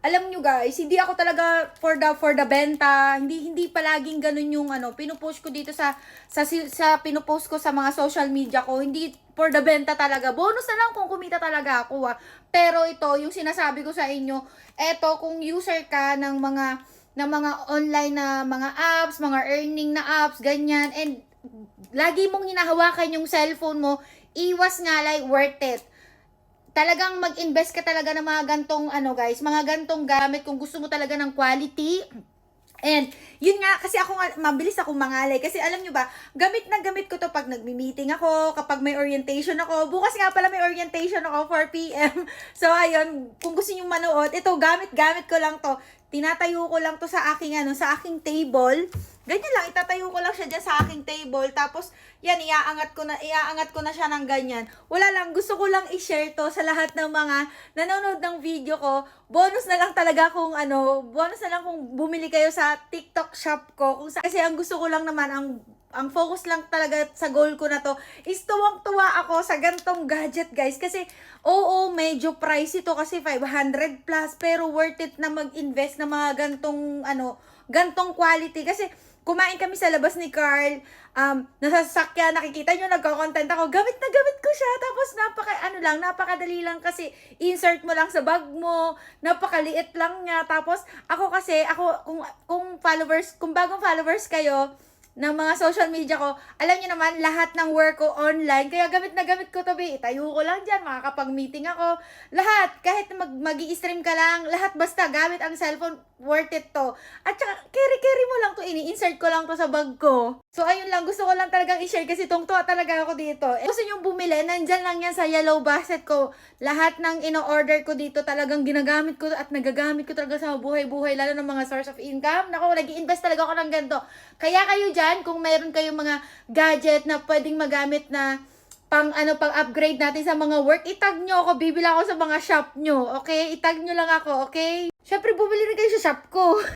Alam nyo guys, hindi ako talaga for the for the benta. Hindi hindi palaging ganun yung ano, pinupost ko dito sa sa sa pinupost ko sa mga social media ko. Hindi for the benta talaga. Bonus na lang kung kumita talaga ako ah. Pero ito, yung sinasabi ko sa inyo, eto kung user ka ng mga ng mga online na mga apps, mga earning na apps, ganyan, and lagi mong hinahawakan yung cellphone mo, iwas nga like worth it talagang mag-invest ka talaga ng mga gantong ano guys, mga gantong gamit kung gusto mo talaga ng quality. And, yun nga, kasi ako nga, mabilis ako mangalay. Kasi alam nyo ba, gamit na gamit ko to pag nagmi-meeting ako, kapag may orientation ako. Bukas nga pala may orientation ako, 4pm. So, ayun, kung gusto nyo manood, ito, gamit-gamit ko lang to. Tinatayo ko lang to sa aking, ano, sa aking table. Ganyan lang, itatayo ko lang siya dyan sa aking table. Tapos, yan, iaangat ko na, iaangat ko na siya ng ganyan. Wala lang, gusto ko lang i-share to sa lahat ng mga nanonood ng video ko. Bonus na lang talaga kung ano, bonus na lang kung bumili kayo sa TikTok shop ko. Kung sa, kasi ang gusto ko lang naman, ang ang focus lang talaga sa goal ko na to is tuwang-tuwa ako sa gantong gadget guys. Kasi oo medyo pricey to kasi 500 plus pero worth it na mag-invest na mga gantong ano gantong quality. Kasi kumain kami sa labas ni Carl. Um nasa sasakyan nakikita nyo nagko-content ako. Gamit na gamit ko siya. Tapos napaka ano lang napakadali lang kasi insert mo lang sa bag mo. Napakaliit lang niya. Tapos ako kasi ako kung kung followers kung bagong followers kayo ng mga social media ko, alam niyo naman, lahat ng work ko online, kaya gamit na gamit ko to, be. Itayo ko lang dyan, makakapag-meeting ako. Lahat, kahit mag mag stream ka lang, lahat basta gamit ang cellphone, worth it to. At saka, carry-carry mo lang to, ini-insert ko lang to sa bag ko. So, ayun lang, gusto ko lang talagang i-share kasi tungtuwa talaga ako dito. Eh, gusto nyo bumili, nandyan lang yan sa yellow basket ko. Lahat ng ino-order ko dito talagang ginagamit ko at nagagamit ko talaga sa buhay-buhay, lalo ng mga source of income. Nako, nag-invest talaga ako ng ganito. Kaya kayo dyan, kung mayroon kayong mga gadget na pwedeng magamit na pang ano pang upgrade natin sa mga work, itag nyo ako, bibila ako sa mga shop nyo, okay? Itag nyo lang ako, okay? Syempre, bumili rin kayo sa shop ko.